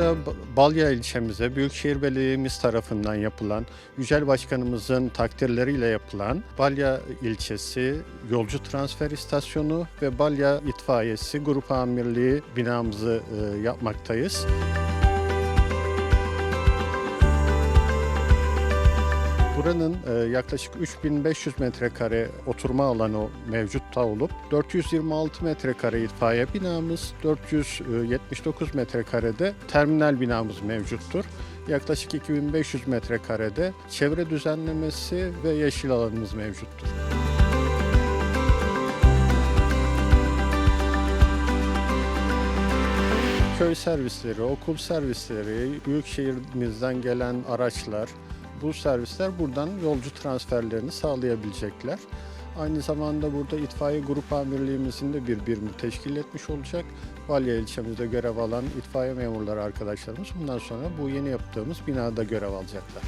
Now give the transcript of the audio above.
Burada Balya ilçemize Büyükşehir Belediye'miz tarafından yapılan, Yücel Başkanımızın takdirleriyle yapılan Balya ilçesi yolcu transfer istasyonu ve Balya itfaiyesi grup amirliği binamızı yapmaktayız. Buranın e, yaklaşık 3500 metrekare oturma alanı mevcutta olup 426 metrekare itfaiye binamız, 479 metrekarede terminal binamız mevcuttur. Yaklaşık 2500 metrekarede çevre düzenlemesi ve yeşil alanımız mevcuttur. Köy servisleri, okul servisleri, büyük şehrimizden gelen araçlar, bu servisler buradan yolcu transferlerini sağlayabilecekler. Aynı zamanda burada itfaiye grup amirliğimizin de bir birimi teşkil etmiş olacak. Valya ilçemizde görev alan itfaiye memurları arkadaşlarımız bundan sonra bu yeni yaptığımız binada görev alacaklar.